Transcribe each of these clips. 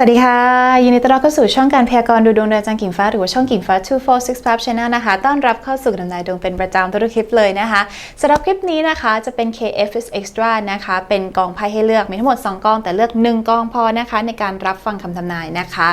สวัสดีค่ะ ยินดีต้อนรับเข้าสู่ช่องการพยากรณ์ดูดวงโดยอาจารย์กิ่งฟ้า หรือว่าช่องกิ่งฟ้า 2465 Channel นะคะ ต้อนรับเข้าสู่ดำนายดวงเป็นประจำทุกคลิปเลยนะคะสำหรับคลิปนี้นะคะจะเป็น KFS Extra นะคะ เป็นกองไพ่ให้เลือกมีทั้งหมด 2 กอง แต่เลือก 1 กองพอนะคะ ในการรับฟังคำทำนายนะคะ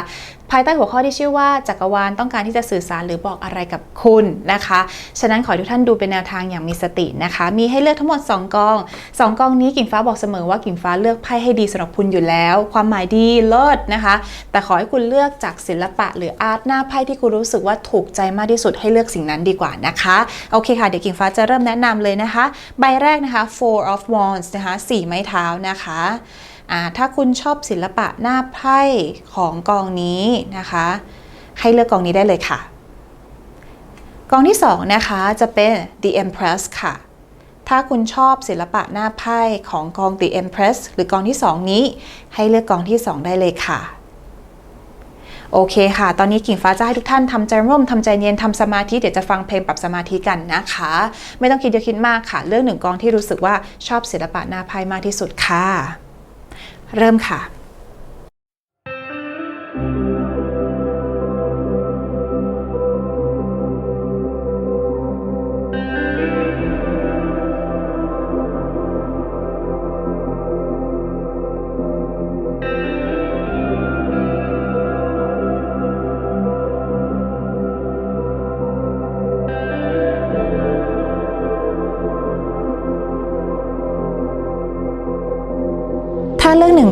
ภายใต้หัวข้อที่ชื่อว่าจักรวาลต้องการที่จะสื่อสารหรือบอกอะไรกับคุณนะคะ ฉะนั้นขอทุกท่านดูเป็นแนวทางอย่างมีสตินะคะ มีให้เลือกทั้งหมด 2 กอง 2 กองนี้กิ่งฟ้าบอกเสมอว่ากิ่งฟ้าเลือกไพ่ให้ดีสำหรับคุณอยู่แล้ว ความหมายดีเลิศนะคะ แต่ขอให้คุณเลือกจากศิลปะหรืออาร์ตหน้าไพ่ที่คุณรู้สึกว่าถูกใจมากที่สุดให้เลือกสิ่งนั้นดีกว่านะคะโอเคค่ะเดี๋ยวกิ่งฟ้าจะเริ่มแนะนำเลยนะคะ ใบแรกนะคะ four of wands นะคะสี่ไม้เท้านะคะ ถ้าคุณชอบศิลปะหน้าไพ่ของกองนี้นะคะ ให้เลือกกองนี้ได้เลยค่ะ กองที่สองนะคะจะเป็น The Empress ค่ะ ถ้าคุณชอบศิลปะหน้าไพ่ของกอง The Empress หรือกองที่ 2 นี้ ให้เลือกกองที่ 2 ได้เลยค่ะโอเคค่ะ ตอนนี้กิ่งฟ้าจะให้ทุกท่านทำใจร่มทำใจเย็นทำสมาธิ เดี๋ยวจะฟังเพลงปรับสมาธิกันนะคะ ไม่ต้องคิดเยอะคิดมากค่ะเลือกหนึ่งกองที่รู้สึกว่าชอบศิลปะหน้าไพ่มากที่สุดค่ะ เริ่มค่ะ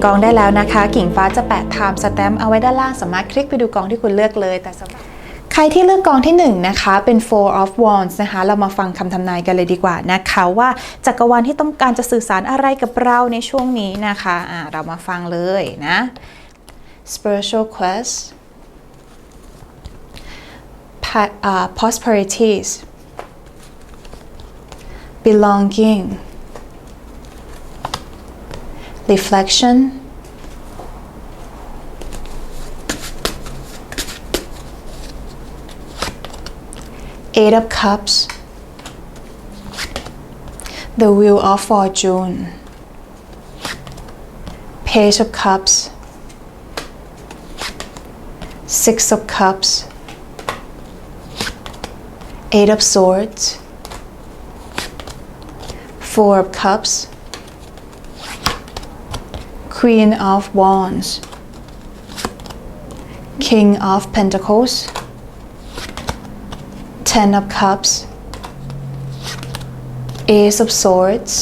กองได้แล้วนะคะ กิ่งฟ้าจะแปะ time stamp เอาไว้ด้านล่างสามารถคลิกไปดูกองที่คุณเลือกเลย แต่สำหรับใครที่เลือกกองที่1นะคะเป็น four of wands นะคะ เรามาฟังคำทำนายกันเลยดีกว่านะคะว่าจักรวาลที่ต้องการจะสื่อสารอะไรกับเราในช่วงนี้นะคะะเรามาฟังเลยนะ spiritual quest prosperities belonging reflection, Eight of Cups, the Wheel of Fortune, Page of Cups, Six of Cups, Eight of Swords, Four of Cups, Queen of Wands, King of Pentacles, Ten of Cups, Ace of Swords,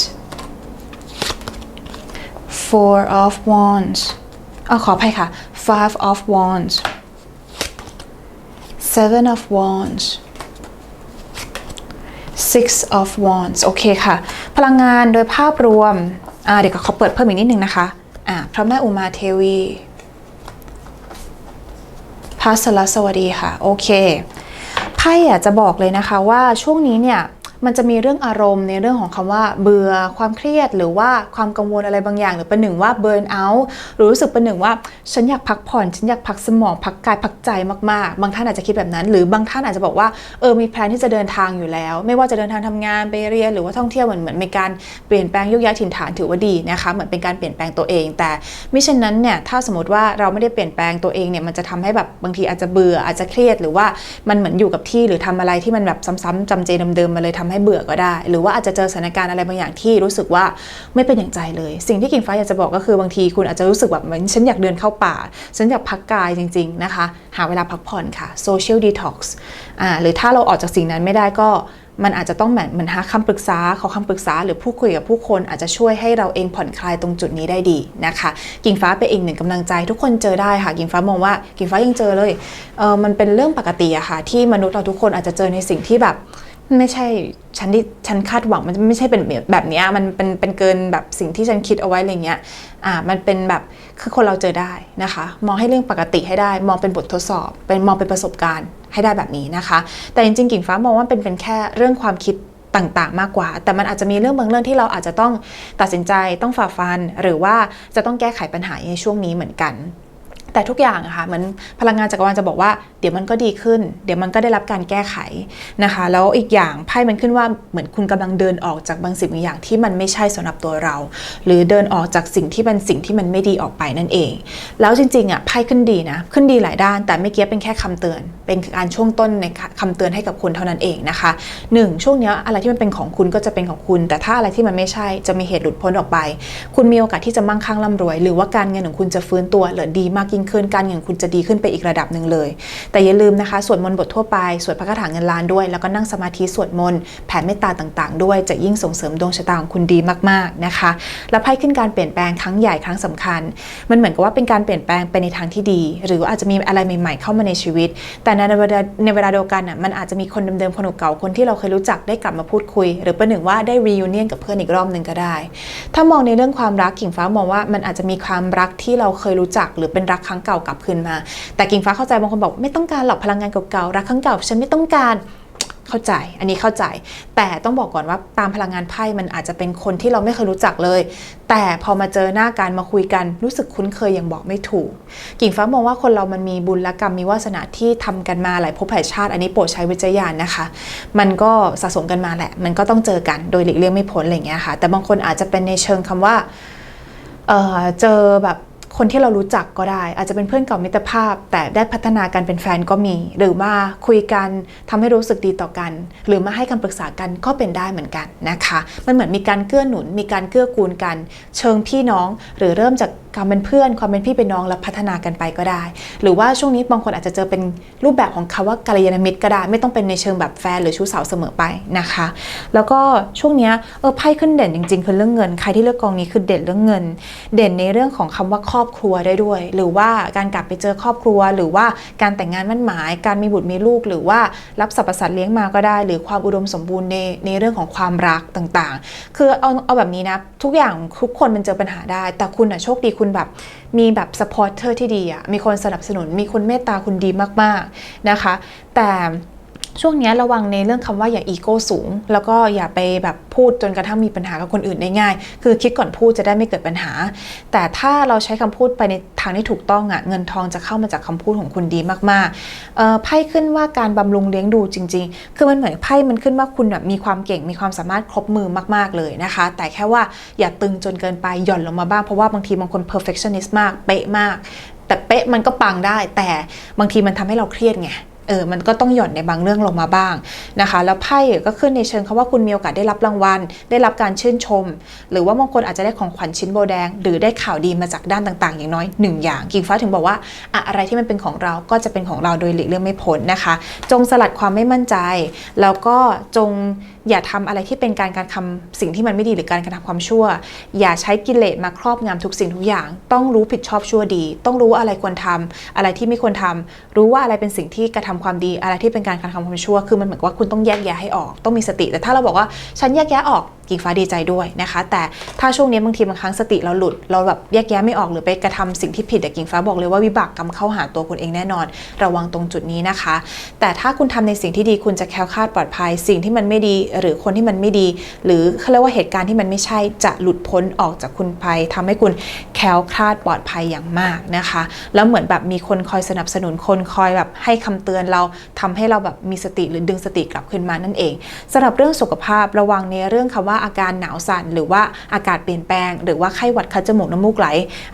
Four of Wands อ่ะขออภัยค่ะ Five of Wands, Seven of Wands, Six of Wands โอเคค่ะ พลังงานโดยภาพรวมอ่าเดี๋ยวขอเปิดเพิ่มอีกนิดนึงนะคะ อะพระแม่อุมาเทวีพระสลัสดีค่ะ โอเคไพ่อยากจะบอกเลยนะคะว่าช่วงนี้เนี่ย มันจะมีเรื่องอารมณ์ในเรื่องของคำว่าเบื่อความเครียดหรือว่าความกังวลอะไรบางอย่าง หรือประหนึ่งว่าเบิร์นเอาท์หรือรู้สึกประหนึ่งว่าฉันอยากพักผ่อน ฉันอยากพักสมองพักกายพักใจมากๆ บางท่านอาจจะคิดแบบนั้น หรือบางท่านอาจจะบอกว่าเออมีแพลนที่จะเดินทางอยู่แล้ว ไม่ว่าจะเดินทางทำงานไปเรียนหรือว่าท่องเที่ยวเหมือนเหมือนมีการเปลี่ยนแปลงโยกย้ายถิ่นฐานถือว่าดีนะคะเหมือนเป็นการเปลี่ยนแปลงตัวเอง แต่ไม่เช่นนั้นเนี่ยถ้าสมมติว่าเราไม่ได้เปลี่ยนแปลงตัวเองเนี่ยมันจะทำให้แบบบางทีอาจจะเบื่ออาจจะเครียดหรือว่ามันเหมือนอยู่กับที่หรือทำอะไรที่มันแบบซ้ำๆจำเจเดิมๆมาเลยทำให้เบื่อก็ได้ หรือว่าอาจจะเจอสถานการณ์อะไรบางอย่างที่รู้สึกว่าไม่เป็นอย่างใจเลย สิ่งที่กิ่งฟ้าอยากจะบอกก็คือบางทีคุณอาจจะรู้สึกแบบเหมือนฉันอยากเดินเข้าป่า ฉันอยากพักกายจริง ๆนะคะ หาเวลาพักผ่อนค่ะ social detox อ่าหรือถ้าเราออกจากสิ่งนั้นไม่ได้ก็มันอาจจะต้องเหมือนเหมือนหาคำปรึกษาขอคำปรึกษา หรือพูดคุยกับผู้คนอาจจะช่วยให้เราเองผ่อนคลายตรงจุดนี้ได้ดีนะคะ กิ่งฟ้าเป็นอีกหนึ่งกำลังใจ ทุกคนเจอได้ค่ะ กิ่งฟ้ามองว่ากิ่งฟ้ายังเจอเลยเออมันเป็นเรื่องปกติอะค่ะ ที่มนุษย์เราทุกคนอาจจะเจอในสิ่งที่แบบ ไม่ใช่ฉันที่ฉันคาดหวังมันไม่ใช่เป็นแบบนี้มันเป็นเป็นเกินแบบสิ่งที่ฉันคิดเอาไว้อะไรเงี้ยอ่ามันเป็นแบบคือคนเราเจอได้นะคะ มองให้เรื่องปกติให้ได้ มองเป็นบททดสอบ เป็นมองเป็นประสบการณ์ให้ได้แบบนี้นะคะ แต่จริงๆกิ่งฟ้ามองว่าเป็นเป็นแค่เรื่องความคิดต่างๆ มากกว่า แต่มันอาจจะมีเรื่องบางเรื่องที่เราอาจจะต้องตัดสินใจต้องฝ่าฟัน หรือว่าจะต้องแก้ไขปัญหาในช่วงนี้เหมือนกัน แต่ทุกอย่างอะค่ะเหมือนพลังงานจักรวาลจะบอกว่าเดี๋ยวมันก็ดีขึ้น เดี๋ยวมันก็ได้รับการแก้ไขนะคะ แล้วอีกอย่างไพ่มันขึ้นว่าเหมือนคุณกำลังเดินออกจากบางสิ่งบางอย่างที่มันไม่ใช่สำหรับตัวเรา หรือเดินออกจากสิ่งที่เป็นสิ่งที่มันไม่ดีออกไปนั่นเอง แล้วจริงๆอะไพ่ขึ้นดีนะขึ้นดีหลายด้าน แต่ไม่เกี้เป็นแค่คำเตือน เป็นการช่วงต้นในคำเตือนให้กับคุณเท่านั้นเองนะคะหนึ่งช่วงเนี้ยอะไรที่มันเป็นของคุณก็จะเป็นของคุณ แต่ถ้าอะไรที่มันไม่ใช่จะมีเหตุหลุดพ้นออกไป คุณมีโอกาสที่จะมั่งคั่งร่ำรวย หรือว่าการเงินของคุณจะฟื้นตัวหรือดีมากยิ่งขึ้น การเงินคุณจะดีขึ้นไปอีกระดับหนึ่งเลย แต่อย่าลืมนะคะสวดมนต์บททั่วไปสวดพระคาถาเงินล้านด้วย แล้วก็นั่งสมาธิสวดมนต์แผ่เมตตาต่างๆ ด้วยจะยิ่งส่งเสริมดวงชะตาของคุณดีมากๆนะคะ แล้วไพ่ขึ้นการเปลี่ยนแปลงครั้งใหญ่ครั้งสำคัญ มันเหมือนกับว่าเป็นการเปลี่ยนแปลงไปในทางที่ดี หรืออาจจะมีอะไรใหม่ๆเข้ามาในชีวิต แต่ในเวลาในเวลาเดียวกันอะมันอาจจะมีคนเดิมๆคนเก่าคนที่เราเคยรู้จักได้กลับมาพูดคุย หรือประหนึ่งว่าได้ reunion กับเพื่อนอีกรอบหนึ่งก็ได้ ถ้ามองในเรื่องความรักกิ่งฟ้ามองว่ามันอาจจะมีความรักที่เราเคยรู้จักหรือเป็นรักครั้งเก่ากลับคืนมา แต่กิ่งฟ้าเข้าใจบางคนบอกไม่ต้องการหรอกพลังงานเก่าๆรักครั้งเก่าฉันไม่ต้องการเข้าใจ อันนี้เข้าใจ แต่ต้องบอกก่อนว่าตามพลังงานไพ่มันอาจจะเป็นคนที่เราไม่เคยรู้จักเลย แต่พอมาเจอหน้ากันมาคุยกันรู้สึกคุ้นเคยอย่างบอกไม่ถูก กิ่งฟ้ามองว่าคนเรามันมีบุญและกรรมมีวาสนาที่ทำกันมาหลายภพหลายชาติ อันนี้โปรดใช้วิจารณญาณนะคะ มันก็สะสมกันมาแหละ มันก็ต้องเจอกันโดยหลีกเลี่ยงไม่พ้นอะไรอย่างเงี้ยค่ะ แต่บางคนอาจจะเป็นในเชิงคำว่าเออเจอแบบ คนที่เรารู้จักก็ได้ อาจจะเป็นเพื่อนเก่ามิตรภาพ แต่ได้พัฒนากันเป็นแฟนก็มี หรือมาคุยกันทำให้รู้สึกดีต่อกัน หรือมาให้คำปรึกษากันก็เป็นได้เหมือนกันนะคะ มันเหมือนมีการเกื้อหนุน มีการเกื้อกูลกัน เชิงพี่น้อง หรือเริ่มจาก การเป็นเพื่อนความเป็นพี่เป็นน้องแล้วพัฒนากันไปก็ได้ หรือว่าช่วงนี้บางคนอาจจะเจอเป็นรูปแบบของคำว่ากัลยาณมิตรก็ได้ ไม่ต้องเป็นในเชิงแบบแฟนหรือชู้สาวเสมอไปนะคะ แล้วก็ช่วงนี้เออไพ่ขึ้นเด่นจริง ๆ คือเรื่องเงิน ใครที่เลือกกองนี้คือเด่นเรื่องเงิน เด่นในเรื่องของคำว่าครอบครัวได้ด้วย หรือว่าการกลับไปเจอครอบครัว หรือว่าการแต่งงานมั่นหมาย การมีบุตรมีลูก หรือว่ารับสรรพสัตว์เลี้ยงมาก็ได้ หรือความอุดมสมบูรณ์ในในเรื่องของความรักต่างๆ คือเอาเอาแบบนี้นะทุกอย่างทุกคนมันเจอปัญหาได้ แต่คุณอะโชคดีคุณแบบมีแบบสปอร์เตอร์ที่ดีอะมีคนสนับสนุนมีคนเมตตาคุณดีมากๆนะคะ แต่ ช่วงนี้ระวังในเรื่องคำว่าอย่าอีโก้สูง แล้วก็อย่าไปแบบพูดจนกระทั่งมีปัญหากับคนอื่นได้ง่าย คือคิดก่อนพูดจะได้ไม่เกิดปัญหา แต่ถ้าเราใช้คำพูดไปในทางที่ถูกต้องอะเงินทองจะเข้ามาจากคำพูดของคุณดีมากๆไพ่ขึ้นว่าการบำรุงเลี้ยงดูจริง ๆ คือมันเหมือนไพ่มันขึ้นว่าคุณแบบมีความเก่งมีความสามารถครบมือมาก ๆเลยนะคะ แต่แค่ว่าอย่าตึงจนเกินไปหย่อนลงมาบ้างเพราะว่าบางทีบางคน perfectionist มากเป๊ะมาก แต่เป๊ะมันก็ปังได้ แต่บางทีมันทำให้เราเครียดไง เออมันก็ต้องหย่อนในบางเรื่องลงมาบ้างนะคะ แล้วไพ่ก็ขึ้นในเชิงคาว่าคุณมีโอกาสได้รับรางวัล ได้รับการชื่นชม หรือว่าบางคนอาจจะได้ของขวัญชิ้นโบแดง หรือได้ข่าวดีมาจากด้านต่าง ๆ อย่างน้อยหนึ่งอย่างกิ่งฟ้าถึงบอกว่าอะอะไรที่มันเป็นของเราก็จะเป็นของเราโดยหลีกเลี่ยงไม่พ้นนะคะ จงสลัดความไม่มั่นใจ แล้วก็จงอย่าทำอะไรที่เป็นการการทำสิ่งที่มันไม่ดีหรือการกระทำความชั่ว อย่าใช้กิเลสมาครอบงำทุกสิ่งทุกอย่าง ต้องรู้ผิดชอบชั่วดี ต้องรู้ว่าอะไรควรทำอะไรที่ไม่ควรทำรู้ว่าอะไรเป็นสิ่งที่กระทำความดี อะไรที่เป็นการกระทำความชั่ว คือมันเหมือนว่าคุณต้องแยกแยะให้ออก ต้องมีสติ แต่ถ้าเราบอกว่าฉันแยกแยะออกกิ่งฟ้าดีใจด้วยนะคะ แต่ถ้าช่วงนี้บางทีบางครั้งสติเราหลุด เราแบบแยกแยะไม่ออกหรือไปกระทำสิ่งที่ผิดแต่กิ่งฟ้าบอกเลยว่าวิบากกรรมเข้าหาตัวคุณเองแน่นอน ระวังตรงจุดนี้นะคะ แต่ถ้าคุณทำในสิ่งที่ดีคุณจะแคล้วคลาดปลอดภัย สิ่งที่มันไม่ดีหรือคนที่มันไม่ดี หรือเขาเรียกว่าเหตุการณ์ที่มันไม่ใช่จะหลุดพ้นออกจากคุณไปทำให้คุณแคล้วคลาดปลอดภัยอย่างมากนะคะ แล้วเหมือนแบบมีคนคอยสนับสนุนคนคอยแบบให้คำเตือนเราทำให้เราแบบมีสติหรือดึงสติกลับขึ้นมานั่นเองสำหรับเรื่องสุขภาพระวังในเรื่องคำว่าอาการหนาวสั่นหรือว่าอากาศเปลี่ยนแปลง หรือว่าไข้หวัดคัดจมูกน้ำมูกไหล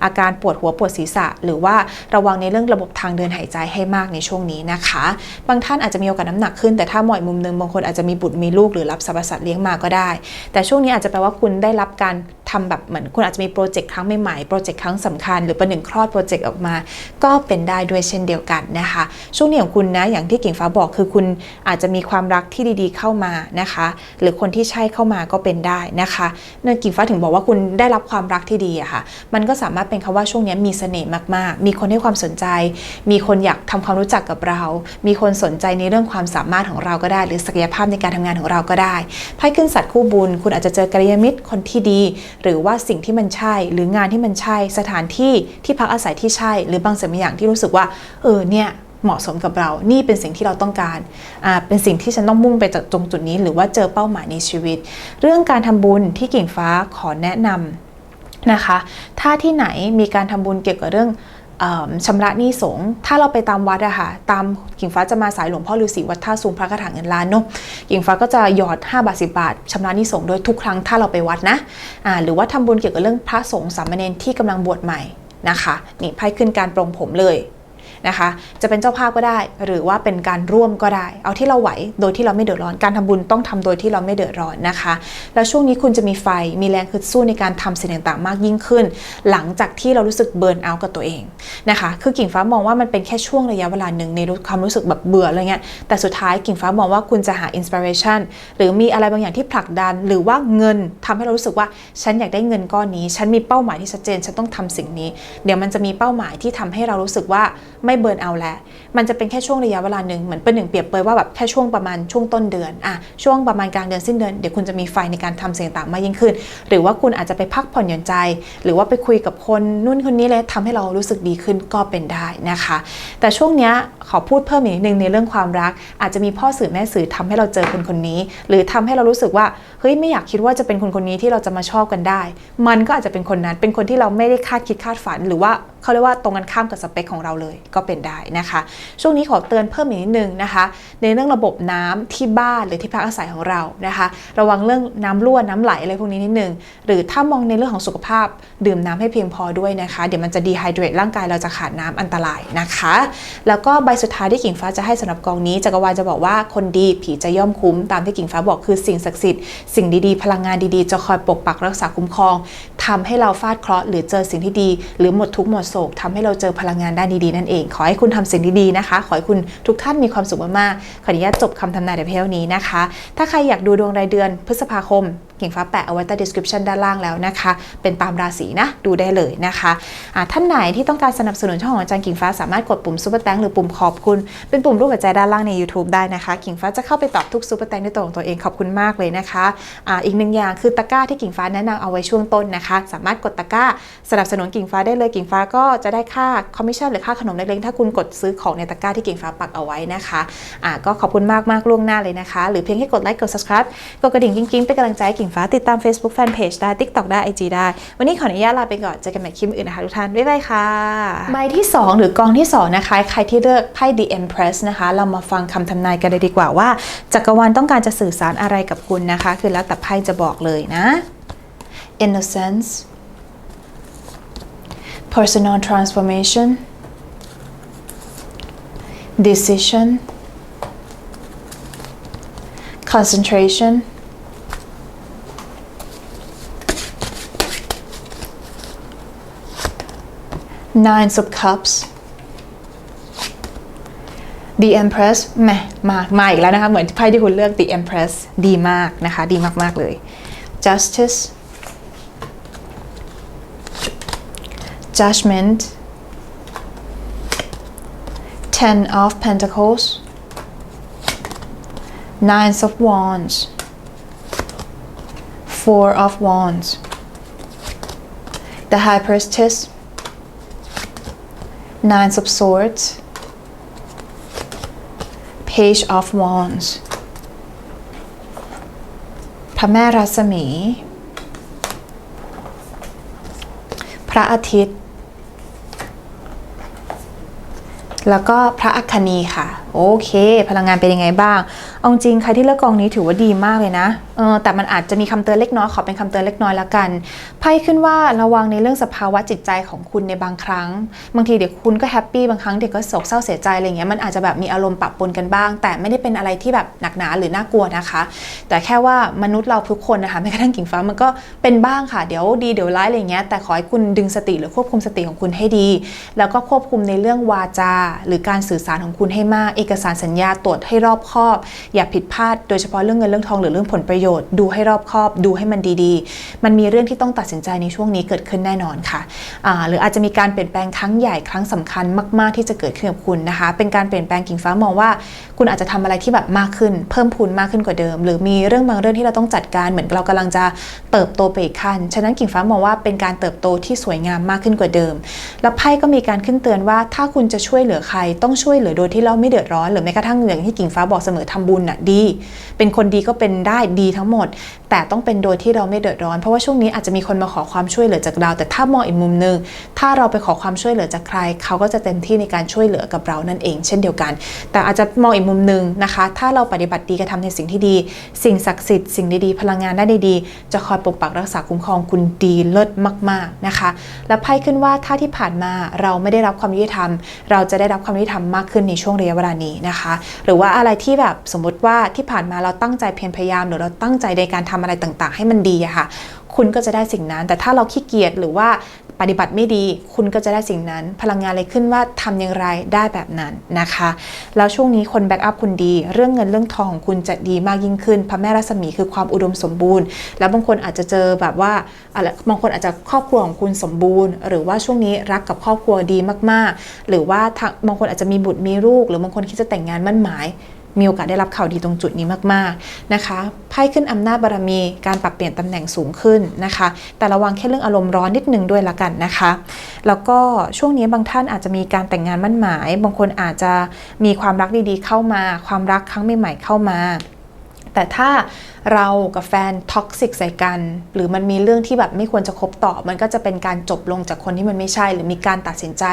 อาการปวดหัวปวดศีรษะ หรือว่าระวังในเรื่องระบบทางเดินหายใจให้มากในช่วงนี้นะคะ บางท่านอาจจะมีโอกาสน้ำหนักขึ้นแต่ถ้าหมองอีกมุมนึงบางคนอาจจะมีบุตรมีลูกหรือรับสรรพสัตว์เลี้ยงมาก็ได้ แต่ช่วงนี้อาจจะแปลว่าคุณได้รับการทำแบบเหมือนคุณอาจจะมีโปรเจกต์ครั้งใหม่ๆ โปรเจกต์ครั้งสำคัญ หรือประหนึ่งคลอดโปรเจกต์ออกมา ก็เป็นได้ด้วยเช่นเดียวกันนะคะ ช่วงนี้ของคุณนะอย่างที่กิ่งฟ้าบอกคือคุณอาจจะมีความรักที่ดีๆเข้ามานะคะ หรือคนที่ใช่เข้ามาก็เป็นได้นะคะเนื่องกิ่งฟ้าถึงบอกว่าคุณได้รับความรักที่ดีอะค่ะ มันก็สามารถเป็นคำว่าช่วงนี้มีเสน่ห์มากๆ มีคนให้ความสนใจ มีคนอยากทำความรู้จักกับเรา มีคนสนใจในเรื่องความสามารถของเราก็ได้ หรือศักยภาพในการทำงานของเราก็ได้ไพ่ขึ้นสัตว์คู่บุญ คุณอาจจะเจอกัลยาณมิตรคนที่ดี หรือว่าสิ่งที่มันใช่ หรืองานที่มันใช่ สถานที่ที่พักอาศัยที่ใช่ หรือบางสิ่งบางอย่างที่รู้สึกว่า เออเนี่ยเหมาะสมกับเรา นี่เป็นสิ่งที่เราต้องการ อ่า เป็นสิ่งที่ฉันต้องมุ่งไปจากตรงจุดนี้ หรือว่าเจอเป้าหมายในชีวิต เรื่องการทำบุญที่กิ่งฟ้าขอแนะนำนะคะ ถ้าที่ไหนมีการทำบุญเกี่ยวกับเรื่อง ชำระหนี้สงฆ์ถ้าเราไปตามวัดอะค่ะ ตามกิ่งฟ้าจะมาสายหลวงพ่อฤาษีวัดท่าสูงพระกระถางเงินล้านเนาะกิ่งฟ้าก็จะหยอด 5 บาท 10 บาทชำระหนี้สงฆ์โดยทุกครั้งถ้าเราไปวัดนะะหรือว่าทำบุญเกี่ยวกับเรื่องพระสงฆ์สามเณรที่กำลังบวชใหม่นะคะ นี่ไพ่ขึ้นการปรงผมเลย นะคะ จะเป็นเจ้าภาพก็ได้ หรือว่าเป็นการร่วมก็ได้ เอาที่เราไหวโดยที่เราไม่เดือดร้อน การทำบุญต้องทำโดยที่เราไม่เดือดร้อนนะคะ แล้วช่วงนี้คุณจะมีไฟ มีแรงฮึดสู้ในการทำสิ่งต่างๆมากยิ่งขึ้น หลังจากที่เรารู้สึกเบิร์นเอาท์กับตัวเองนะคะ คือกิ่งฟ้ามองว่ามันเป็นแค่ช่วงระยะเวลาหนึ่งในความรู้สึกแบบเบื่ออะไรเงี้ย แต่สุดท้ายกิ่งฟ้ามองว่าคุณจะหาอินสปิเรชันหรือมีอะไรบางอย่างที่ผลักดัน หรือว่าเงินทำให้เรารู้สึกว่าฉันอยากได้เงินก้อนนี้ ฉันมีเป้าหมายที่ชัดเจน ฉันต้องทำสิ่งนี้ เดี๋ยวมันจะมีเป้าหมายที่ทำให้เรารู้สึกว่าไม่เบิร์นเอาแล้ว มันจะเป็นแค่ช่วงระยะเวลาหนึ่งเหมือนเป็นหนึ่งเปรียบเปยว่าแบบแค่ช่วงประมาณช่วงต้นเดือนอะช่วงประมาณกลางเดือนสิ้นเดือนเดี๋ยวคุณจะมีไฟในการทำสิ่งต่างมากยิ่งขึ้น หรือว่าคุณอาจจะไปพักผ่อนหย่อนใจ หรือว่าไปคุยกับคนนู่นคนนี้เลยทำให้เรารู้สึกดีขึ้นก็เป็นได้นะคะ แต่ช่วงเนี้ยขอพูดเพิ่มอีกนิดนึงในเรื่องความรัก อาจจะมีพ่อสื่อแม่สื่อทำให้เราเจอคนคนนี้ หรือทำให้เรารู้สึกว่าเฮ้ยไม่อยากคิดว่าจะเป็นคนคนนี้ที่เราจะมาชอบกันได้ มันก็อาจจะเป็นคนนั้นเป็นคนที่เราไม่ได้คาดคิดคาดฝันหรือว่า เขาเรียกว่าตรงกันข้ามกับสเปคของเราเลยก็เป็นได้นะคะ ช่วงนี้ขอเตือนเพิ่มอีกนิดนึงนะคะ ในเรื่องระบบน้ำที่บ้านหรือที่พักอาศัยของเรานะคะ ระวังเรื่องน้ำรั่วน้ำไหลอะไรพวกนี้นิดนึง หรือถ้ามองในเรื่องของสุขภาพดื่มน้ำให้เพียงพอด้วยนะคะ เดี๋ยวมันจะดีไฮเดรตร่างกายเราจะขาดน้ำอันตรายนะคะ แล้วก็ใบสุดท้ายที่กิ่งฟ้าจะให้สำหรับกองนี้จักรวาลจะบอกว่าคนดีผีจะย่อมคุ้มตามที่กิ่งฟ้าบอกคือสิ่งศักดิ์สิทธิ์สิ่งดีๆ พลังงานดีๆจะคอยปกปักรักษาคุ้มครอง ทำให้เราฟาดเคราะห์หรือเจอสิ่งที่ดี หรือหมดทุกข์หมดโศกทำให้เราเจอพลังงานด้านดีๆนั่นเอง ขอให้คุณทำสิ่งดีๆนะคะ ขอให้คุณทุกท่านมีความสุขมากๆขออนุญาตจบคำทำนายในเพลนี้นะคะ ถ้าใครอยากดูดวงรายเดือนพฤษภาคมกิ่งฟ้าแปะเอาไว้ใต้ description ด้านล่างแล้วนะคะ เป็นตามราศีนะ ดูได้เลยนะคะะท่านไหนที่ต้องการสนับสนุนช่องของอาจารย์กิ่งฟ้าสามารถกดปุ่มซุปเปอร์แตงหรือปุ่มขอบคุณ เป็นปุ่มรูปหัวใจด้านล่างใน YouTube ได้นะคะ กิ่งฟ้าจะเข้าไปตอบทุกซุปเปอร์แตงด้วยตัวของตัวเองขอบคุณมากเลยนะคะอะอีกหนึ่งอย่างคือตะกร้าที่กิ่งฟ้าแนะนำเอาไว้ช่วงต้นนะคะ สามารถกดตะกร้าสนับสนุนกิ่งฟ้าได้เลยกิ่งฟ้าก็จะได้ค่าคอมมิชชั่นหรือค่าขนมเล็กๆถ้าคุณกดซื้อของในตะกร้าที่กิ่งฟ้าปักเอาไว้นะคะะก็ขอบคุณมากๆล่วงหน้าเลยนะคะ หรือเพียงแค่กดไลค์กด subscribe กดกระดิ่งกิ๊งๆเป็นกำลังใจกิ่งฟ้าติดตาม Facebook Fanpage ได้ TikTok ได้ IG ได้ วันนี้ขออนุญาตลาไปก่อนเจอกันใหม่คลิปอื่นนะคะทุกท่าน บ๊ายบายค่ะ ใบที่ 2 หรือกองที่ 2 นะคะ ใครที่เลือกไพ่ The Empress นะคะ เรามาฟังคำทำนายกันเลยดีกว่าว่า จักรวาลต้องการจะสื่อสารอะไรกับคุณนะคะ คือแล้วแต่ไพ่จะบอกเลยนะ Innocence personal transformation decision concentration nine of cups the empress แหมมามาอีกแล้วนะคะ เหมือนไพ่ที่คุณเลือก the empress ดีมากนะคะ ดีมาก ๆ เลย justice judgment ten of pentacles nine of wands four of wands the high priestess Nine of swords page of wands พระแม่รัศมี พระอาทิตย์ แล้วก็พระอัคนีค่ะ โอเค พลังงานเป็นยังไงบ้าง เอาจริงใครที่เลือกกองนี้ถือว่าดีมากเลยนะเออแต่มันอาจจะมีคำเตือนเล็กน้อยขอเป็นคำเตือนเล็กน้อยละกันไพ่ขึ้นว่าระวังในเรื่องสภาวะจิตใจของคุณในบางครั้ง บางทีเดี๋ยวคุณก็แฮปปี้บางครั้งเดี๋ยวก็โศกเศร้าเสียใจอะไรเงี้ยมันอาจจะแบบมีอารมณ์ปะปนกันบ้าง แต่ไม่ได้เป็นอะไรที่แบบหนักหนาหรือน่ากลัวนะคะ แต่แค่ว่ามนุษย์เราทุกคนนะคะแม้กระทั่งกิ่งฟ้ามันก็เป็นบ้างค่ะเดี๋ยวดีเดี๋ยวร้ายอะไรเงี้ยแต่ขอให้คุณดึงสติหรือควบคุมสติของคุณให้ดี แล้วก็ควบคุมในเรื่องวาจา หรือการสื่อสารของคุณให้มากเอกสารสัญญาตรวจให้รอบคอบ อย่าผิดพลาดโดยเฉพาะเรื่องเงินเรื่องทองหรือเรื่องผลประโยชน์ ดูให้รอบคอบ ดูให้มันดีๆ มันมีเรื่องที่ต้องตัดสินใจในช่วงนี้เกิดขึ้นแน่นอนค่ะหรืออาจจะมีการเปลี่ยนแปลงครั้งใหญ่ครั้งสำคัญมาก ๆ ที่จะเกิดขึ้นกับคุณนะคะ เป็นการเปลี่ยนแปลงกิ่งฟ้ามองว่า คุณอาจจะทำอะไรที่แบบมากขึ้น เพิ่มพูนมากขึ้นกว่าเดิม หรือมีเรื่องบางเรื่องที่เราต้องจัดการเหมือนเรากำลังจะเติบโตไปอีกขั้น ฉะนั้นกิ่งฟ้ามองว่าเป็นการเติบโตที่สวยงามมากขึ้นกว่าเดิม แล้วไพ่ก็มีการขึ้นเตือนว่าถ้าคุณจะช่วยเหลือใครต้องช่วยเหลือโดยที่เราไม่เดือดดร้อนหรือแม้กระทั่งอย่างที่กิ่งฟ้าบอกเสมอทำบุญน่ะดี เป็นคนดีก็เป็นได้ดีทั้งหมด แต่ต้องเป็นโดยที่เราไม่เดือดร้อน เพราะว่าช่วงนี้อาจจะมีคนมาขอความช่วยเหลือจากเรา แต่ถ้ามองอีกมุมหนึง ถ้าเราไปขอความช่วยเหลือจากใคร เขาก็จะเต็มที่ในการช่วยเหลือกับเรานั่นเอง เช่นเดียวกัน แต่อาจจะมองอีกมุมหนึงนะคะ ถ้าเราปฏิบัติดีกระทำในสิ่งที่ดี สิ่งศักดิ์สิทธิ์สิ่งดีๆพลังงานได้านดีๆจะคอยปกปักรักษาคุ้มครองคุณดีเลิศมาก ๆนะคะ และไพ่ขึ้นว่าถ้าที่ผ่านมาเราไม่ได้รับความยุติธรรม เราจะได้รับความยุติธรรมมากขึ้นในช่วงระยะเวลานี้นะคะ หรือว่าอะไรที่แบบสมมติว่าที่ผ่านมาเราตั้งใจเพียรพยายาม หรือเราตั้งใจในการทำอะไรต่างๆ ให้มันดีอะค่ะ คุณก็จะได้สิ่งนั้น แต่ถ้าเราขี้เกียจหรือว่าปฏิบัติไม่ดี คุณก็จะได้สิ่งนั้น พลังงานเลยขึ้นว่าทำอย่างไรได้แบบนั้นนะคะ แล้วช่วงนี้คนแบ็กอัพคุณดี เรื่องเงินเรื่องทองของคุณจะดีมากยิ่งขึ้น พระแม่รัศมีคือความอุดมสมบูรณ์ แล้วบางคนอาจจะเจอแบบว่าบางคนอาจจะครอบครัวของคุณสมบูรณ์ หรือว่าช่วงนี้รักกับครอบครัวดีมากๆ หรือว่าบางคนอาจจะมีบุตรมีลูก หรือบางคนคิดจะแต่งงานมั่นหมาย มีโอกาสได้รับข่าวดีตรงจุดนี้มากๆนะคะไพ่ขึ้นอำนาจบารมีการปรับเปลี่ยนตำแหน่งสูงขึ้นนะคะ แต่ระวังแค่เรื่องอารมณ์ร้อนนิดนึงด้วยละกันนะคะ แล้วก็ช่วงนี้บางท่านอาจจะมีการแต่งงานมั่นหมาย บางคนอาจจะมีความรักดีๆเข้ามา ความรักครั้งใหม่ๆเข้ามา แต่ถ้าเรากับแฟนท็อกซิกใส่กัน หรือมันมีเรื่องที่แบบไม่ควรจะคบต่อ มันก็จะเป็นการจบลงจากคนที่มันไม่ใช่ หรือมีการตัดสินใจ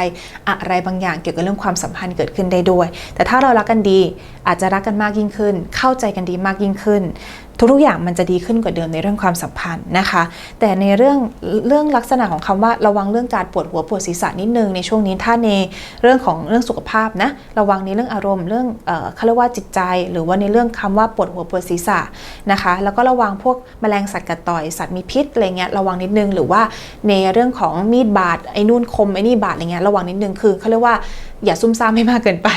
อะไรบางอย่างเกี่ยวกับเรื่องความสัมพันธ์เกิดขึ้นได้ด้วย แต่ถ้าเรารักกันดีอาจจะรักกันมากยิ่งขึ้น เข้าใจกันดีมากยิ่งขึ้น ทุกๆอย่างมันจะดีขึ้นกว่าเดิมในเรื่องความสัมพันธ์นะคะ แต่ในเรื่องเรื่องลักษณะของคำว่าระวังเรื่องการปวดหัวปวดศีรษะนิดนึงในช่วงนี้ถ้าในเรื่องของเรื่องสุขภาพนะระวังในเรื่องอารมณ์เรื่องเอ่อเขาเรียกว่าจิตใจ หรือว่าในเรื่องคำว่าปวดหัวปวดศีรษะนะคะ แล้วก็ระวังพวกแมลงสัตว์กัดต่อยสัตว์มีพิษอะไรเงี้ยระวังนิดนึงหรือว่าในเรื่องของมีดบาดไอ้นู่นคมไอ้นี่บาดอะไรเงี้ยระวังนิดนึงคือเขาเรียกว่า อย่าซุ่มซ่ามให้มากเกินไป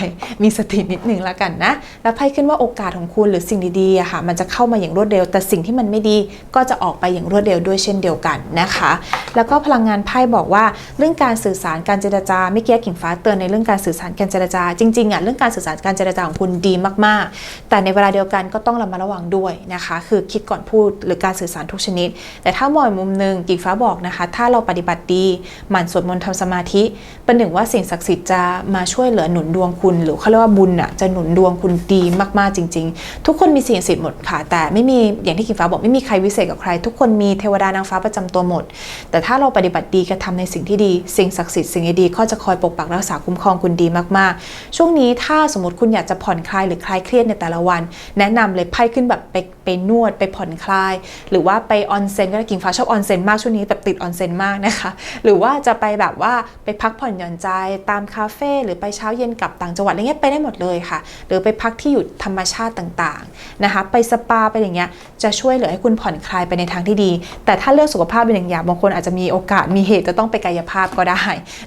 มีสตินิดนึงแล้วกันนะ แล้วไพ่ขึ้นว่าโอกาสของคุณหรือสิ่งดีๆอะค่ะ มันจะเข้ามาอย่างรวดเร็ว แต่สิ่งที่มันไม่ดีก็จะออกไปอย่างรวดเร็วด้วยเช่นเดียวกันนะคะ แล้วก็พลังงานไพ่บอกว่าเรื่องการสื่อสารการเจรจาไม่เกี้กิ่งฟ้าเตือนในเรื่องการสื่อสารการเจรจา จริงๆอะเรื่องการสื่อสารการเจรจาของคุณดีมากๆ แต่ในเวลาเดียวกันก็ต้องระมัดระวังด้วยนะคะ คือคิดก่อนพูดหรือการสื่อสารทุกชนิด แต่ถ้ามองมุมหนึ่งกิ่งฟ้าบอกนะคะ ถ้าเราปฏิบัติดีหมั่นสวดมนต์ทำสมาธิเป็นหนึ่งว่าสิ่งศักดิ์สิทธิ์จะมาาช่วยเหลือหนุนดวงคุณ หรือเขาเรียกว่าบุญอะจะหนุนดวงคุณดีมากๆจริง ๆ ทุกคนมีสิ่งศักดิ์สิทธิ์หมดค่ะ แต่ไม่มีอย่างที่กิ่งฟ้าบอกไม่มีใครวิเศษกับใคร ทุกคนมีเทวดานางฟ้าประจำตัวหมด แต่ถ้าเราปฏิบัติดีกระทำในสิ่งที่ดี สิ่งศักดิ์สิทธิ์สิ่งดีๆก็จะคอยปกปักรักษาคุ้มครองคุณดีมากๆ ช่วงนี้ถ้าสมมติคุณอยากจะผ่อนคลายหรือคลายเครียดในแต่ละวัน แนะนำเลยไพ่ขึ้นแบบไปไปนวดไปผ่อนคลาย หรือว่าไปออนเซ็นก็ได้กิ่งฟ้าชอบออนเซ็นมากช่วงนี้แบบติดออนเซ็นมากนะคะ หรือว่าจะไปแบบว่าไปพักผ่อนหย่อนใจตามคาเฟ่หรือไปเช้าเย็นกลับต่างจังหวัดอะไรเงี้ยไปได้หมดเลยค่ะ หรือไปพักที่อยู่ธรรมชาติต่างๆนะคะ ไปสปาไปอย่างเงี้ยจะช่วยเหลือให้คุณผ่อนคลายไปในทางที่ดี แต่ถ้าเรื่องสุขภาพเป็นอย่างอย่างบางคนอาจจะมีโอกาสมีเหตุจะต้องไปกายภาพก็ได้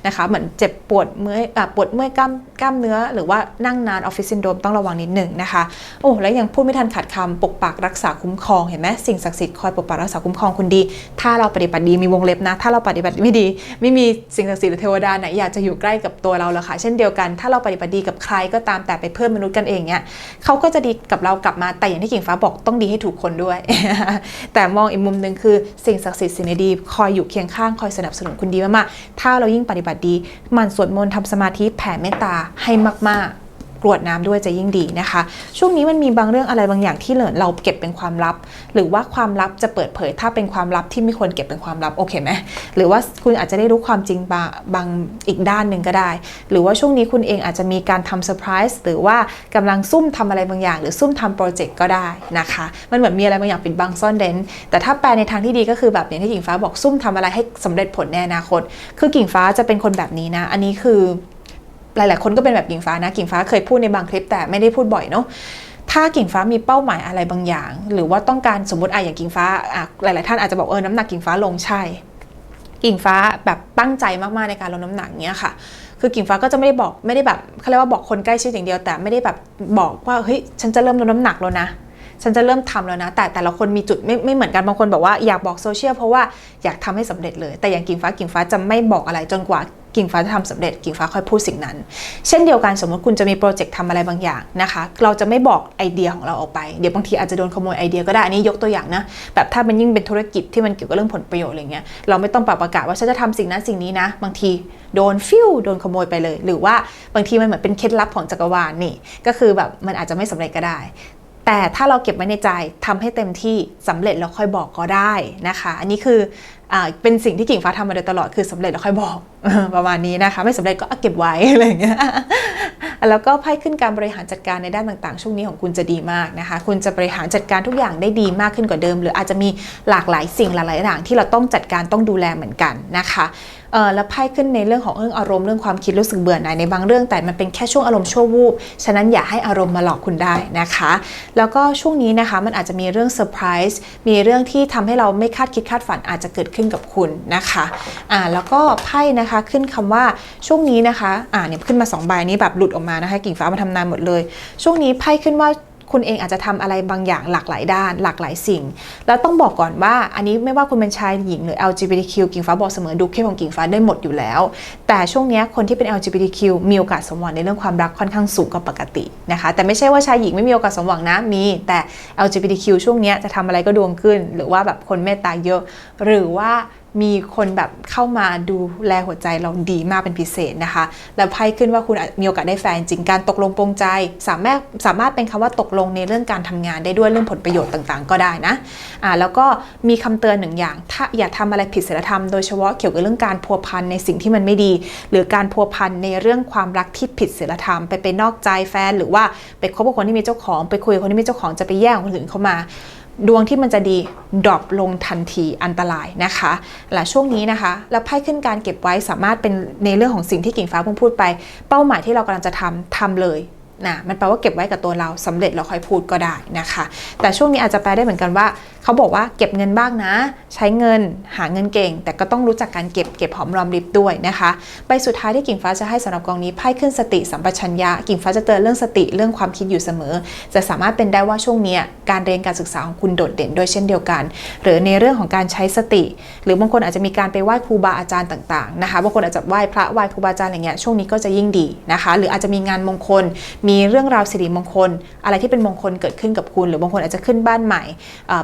นะคะ เหมือนเจ็บปวดเมื่อยอะปวดเมื่อยกล้ามกล้ามเนื้อ หรือว่านั่งนานออฟฟิศซินโดรมต้องระวังนิดหนึ่งนะคะโอ้แล้วยังพูดไม่ทันขาดคำปกปักรักษาคุ้มครองเห็นไหมสิ่งศักดิ์สิทธิ์คอยปกปักรักษาคุ้มครองคุณดี ถ้าเราปฏิบัติดีมีวงเล็บนะ ถ้าเราปฏิบัติไม่ดี ไม่มีสิ่งศักดิ์สิทธิ์หรือเทวดาไหนอยากจะอยู่ใกล้กับตัวเราหรอกค่ะเช่นเดียวกัน ถ้าเราปฏิบัติดีกับใครก็ตามแต่ไปเพื่อนมนุษย์กันเองเนี่ยเขาก็จะดีกับเรากลับมาแต่อย่างที่กิ่งฟ้าบอกต้องดีให้ถูกคนด้วย แต่มองอีกมุมหนึ่งคือสิ่งศักดิ์สิทธิ์สิ่งดีคอยอยู่เคียงข้างคอยสนับสนุนคุณดีมากๆถ้าเรายิ่งปฏิบัติดีมันสวดมนต์ทำสมาธิแผ่เมตตาให้มาก ๆ กรวดน้ำด้วยจะยิ่งดีนะคะ ช่วงนี้มันมีบางเรื่องอะไรบางอย่างที่เหลอเราเก็บเป็นความลับ หรือว่าความลับจะเปิดเผย ถ้าเป็นความลับที่ไม่ควรเก็บเป็นความลับโอเคไหมหรือว่าคุณอาจจะได้รู้ความจริงบางบางอีกด้านหนึ่งก็ได้ หรือว่าช่วงนี้คุณเองอาจจะมีการทำเซอร์ไพรส์หรือว่ากำลังซุ่มทำอะไรบางอย่าง หรือซุ่มทำโปรเจกต์ก็ได้นะคะ มันเหมือนมีอะไรบางอย่างปิดบังซ่อนเร้นแต่ถ้าแปลในทางที่ดีก็คือแบบอย่างที่กิ่งฟ้าบอกซุ่มทำอะไรให้สำเร็จผลในอนาคต คือกิ่งฟ้าจะเป็นคนแบบนี้นะ อันนี้คือ หลาย ๆ คนก็เป็นแบบกิ่งฟ้านะกิ่งฟ้าเคยพูดในบางคลิปแต่ไม่ได้พูดบ่อยเนาะถ้ากิ่งฟ้ามีเป้าหมายอะไรบางอย่าง หรือว่าต้องการสมมติอะอย่างกิ่งฟ้าหลาย ๆ ท่านอาจจะบอกเออน้ำหนักกิ่งฟ้าลงใช่ กิ่งฟ้าแบบตั้งใจมาก ๆ ในการลดน้ำหนักเนี้ยค่ะคือกิ่งฟ้าก็จะไม่ได้บอกไม่ได้แบบเขาเรียกว่าบอกคนใกล้ชิดอย่างเดียว แต่ไม่ได้แบบบอกว่าเฮ้ยฉันจะเริ่มลดน้ำหนักแล้วนะฉันจะเริ่มทำแล้วนะ แต่แต่ละคนมีจุดไม่ไม่เหมือนกันบางคนบอกว่าอยากบอกโซเชียลเพราะว่าอยากทำให้สำเร็จเลย แต่อย่างกิ่งฟ้ากิ่งฟ้าจะไม่บอกอะไรจนกว่า กิ่งฟ้าจะทำสำเร็จกิ่งฟ้าค่อยพูดสิ่งนั้น เช่นเดียวกันสมมติคุณจะมีโปรเจกต์ทำอะไรบางอย่างนะคะ เราจะไม่บอกไอเดียของเราออกไป เดี๋ยวบางทีอาจจะโดนขโมยไอเดียก็ได้ อันนี้ยกตัวอย่างนะ แบบถ้ามันยิ่งเป็นธุรกิจที่มันเกี่ยวกับเรื่องผลประโยชน์อะไรเงี้ย เราไม่ต้องประกาศว่าฉันจะทำสิ่งนั้นสิ่งนี้นะ บางทีโดนฟิวโดนขโมยไปเลย หรือว่าบางทีมันเหมือนเป็นเคล็ดลับของจักรวาลนี่ ก็คือแบบมันอาจจะไม่สำเร็จก็ได้แต่ถ้าเราเก็บไว้ในใจทำให้เต็มที่สำเร็จแล้วค่อยบอกก็ได้นะคะ อันนี้คือ เป็นสิ่งที่กิ่งฟ้าทำมาโดยตลอดคือสำเร็จแล้วค่อยบอกประมาณนี้นะคะ ไม่สำเร็จก็เเก็บไว้อะไรอย่างเงี้ยแล้วก็ไพ่ขึ้นการบริหารจัดการในด้านต่างๆ ช่วงนี้ของคุณจะดีมากนะคะ คุณจะบริหารจัดการทุกอย่างได้ดีมากขึ้นกว่าเดิม หรืออาจจะมีหลากหลายสิ่งหลายๆอย่างที่เราต้องจัดการต้องดูแลเหมือนกันนะคะ เออแล้วไพ่ขึ้นในเรื่องของเรื่องอารมณ์เรื่องความคิดรู้สึกเบื่อหน่ายในบางเรื่องแต่มันเป็นแค่ช่วงอารมณ์ชั่ววูบฉะนั้นอย่าให้อารมณ์มาหลอกคุณได้นะคะ แล้วก็ช่วงนี้นะคะมันอาจจะมีเรื่องเซอร์ไพรส์มีเรื่องที่ทำให้เราไม่คาดคิดคาดฝันอาจจะเกิดขึ้นกับคุณนะคะอ่าแล้วก็ไพ่นะคะขึ้นคำว่าช่วงนี้นะคะอ่าเนี่ยขึ้นมาสองใบนี้แบบหลุดออกมานะคะกิ่งฟ้ามาทำนานหมดเลย ช่วงนี้ไพ่ขึ้นว่า คุณเองอาจจะทำอะไรบางอย่างหลากหลายด้าน หลากหลายสิ่ง แล้วต้องบอกก่อนว่า อันนี้ไม่ว่าคุณเป็นชายหญิงหรือ LGBTQ กิ่งฟ้าบอกเสมอดูเคสของกิ่งฟ้าได้หมดอยู่แล้ว แต่ช่วงนี้คนที่เป็น LGBTQ มีโอกาสสมหวังในเรื่องความรักค่อนข้างสูงกว่าปกตินะคะ แต่ไม่ใช่ว่าชายหญิงไม่มีโอกาสสมหวังนะมี แต่ LGBTQ ช่วงนี้จะทำอะไรก็ดวงขึ้น หรือว่าแบบคนเมตตาเยอะ หรือว่า มีคนแบบเข้ามาดูแลหัวใจเราดีมากเป็นพิเศษนะคะ แล้วไพ่ขึ้นว่าคุณมีโอกาสได้แฟนจริงการตกลงปรงใจ สามารถสามารถเป็นคำว่าตกลงในเรื่องการทำงานได้ด้วยเรื่องผลประโยชน์ต่างๆ ก็ได้นะอ่าแล้วก็มีคำเตือนหนึ่งอย่าง ถ้าอย่าทำอะไรผิดศีลธรรมโดยเฉพาะเกี่ยวกับเรื่องการพัวพันในสิ่งที่มันไม่ดี หรือการพัวพันในเรื่องความรักที่ผิดศีลธรรม ไปเป็นนอกใจแฟน หรือว่าไปคบกับคนที่มีเจ้าของ ไปคุยกับคนที่มีเจ้าของจะไปแย่งคนอื่นเข้ามา ดวงที่มันจะดีดรอปลงทันทีอันตรายนะคะและช่วงนี้นะคะ แล้วไพ่ขึ้นการเก็บไว้สามารถเป็นในเรื่องของสิ่งที่กิ่งฟ้าเพิ่งพูดไป เป้าหมายที่เรากำลังจะทำทำเลยนะมันแปลว่าเก็บไว้กับตัวเราสำเร็จเราค่อยพูดก็ได้นะคะ แต่ช่วงนี้อาจจะแปลได้เหมือนกันว่าเขาบอกว่าเก็บเงินบ้างนะ ใช้เงินหาเงินเก่ง แต่ก็ต้องรู้จักการเก็บเก็บหอมรอมริบด้วยนะคะใบสุดท้ายที่กิ่งฟ้าจะให้สำหรับกองนี้ไพ่ขึ้นสติสัมปชัญญะกิ่งฟ้าจะเตือนเรื่องสติเรื่องความคิดอยู่เสมอ จะสามารถเป็นได้ว่าช่วงนี้การเรียนการศึกษาของคุณโดดเด่นด้วยเช่นเดียวกัน หรือในเรื่องของการใช้สติ หรือบางคนอาจจะมีการไปไหว้ครูบาอาจารย์ต่างๆนะคะบางคนอาจจะไหว้พระไหว้ครูบาอาจารย์อะไรเงี้ยช่วงนี้ก็จะยิ่งดีนะคะ หรืออาจจะมีงานมงคล มีเรื่องราวสิริมงคล อะไรที่เป็นมงคลเกิดขึ้นกับคุณ หรือบางคนอาจจะขึ้นบ้านใหม่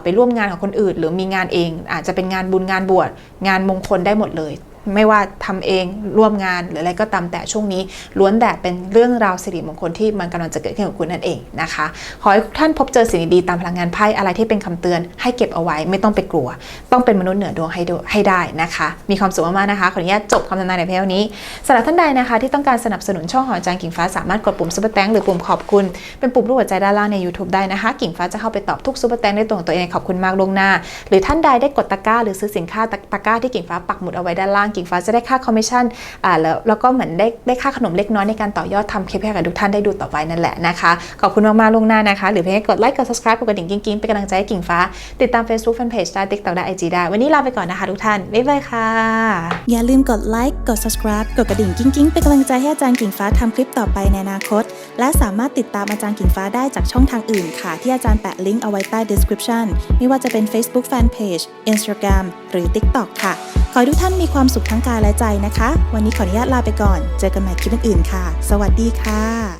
ไปร่วม่วมงานกับคนอื่น หรือมีงานเอง อาจจะเป็นงานบุญงานบวชงานมงคลได้หมดเลย ไม่ว่าทำเองร่วมงานหรืออะไรก็ตามแต่ช่วงนี้ ล้วนแต่เป็นเรื่องราวสิริมงคลที่มันกำลังจะเกิดขึ้นกับคุณนั่นเองนะคะ ขอให้ทุกท่านพบเจอสิ่งดีๆตามพลังงานไพ่อะไรที่เป็นคำเตือนให้เก็บเอาไว้ไม่ต้องไปกลัว ต้องเป็นมนุษย์เหนือดวงให้ให้ได้นะคะ มีความสุขมากๆนะคะขออนุญาตจบคำทำนายในเพลนี้สำหรับท่านใดนะคะที่ต้องการสนับสนุนช่องของอาจารย์กิ่งฟ้าสามารถกดปุ่มซุปเปอร์แตงหรือปุ่มขอบคุณเป็นปุ่มรูปหัวใจด้านล่างใน YouTube ได้นะคะ กิ่งฟ้าจะเข้าไปตอบทุกซุปเปอร์แตงด้วยตัวของตัวเองขอบคุณมากลวงหน้า หรือท่านใดได้กดตะกร้าหรือซื้อสินค้าตะกร้าที่กิ่งฟ้าปักหมุดเอาไว้ด้านล่างกิ่งฟ้าจะได้ค่าคอมมิชชั่นอ่าแล้วแล้วก็เหมือนได้ได้ค่าขนมเล็กน้อยในการต่อยอดทำคลิปให้กับทุกท่านได้ดูต่อไปนั่นแหละนะคะขอบคุณมากๆล่วงหน้านะคะ หรือเพียงแค่กดไลค์กด subscribe กดกระดิ่งกิ๊งๆเป็นกำลังใจให้กิ่งฟ้า ติดตาม Facebook Fanpage ได้ TikTok ได้ IG ได้ วันนี้ลาไปก่อนนะคะทุกท่านบ๊ายบายค่ะ อย่าลืมกดไลค์กด subscribe กดกระดิ่งกิ้งๆเป็นกำลังใจให้อาจารย์กิ่งฟ้าทำคลิปต่อไปในอนาคต และสามารถติดตามอาจารย์กิ่งฟ้าได้จากช่องทางอื่นค่ะ ที่อาจารย์แปะลิงก์เอาไว้ใต้ description ไม่ว่าจะเป็น Facebook Fanpage Instagram หรือ TikTok ค่ะ ขอให้ทุกท่านมีความสุขทั้งกายและใจนะคะ วันนี้ขออนุญาตลาไปก่อน เจอกันใหม่คลิปอื่นๆค่ะ สวัสดีค่ะ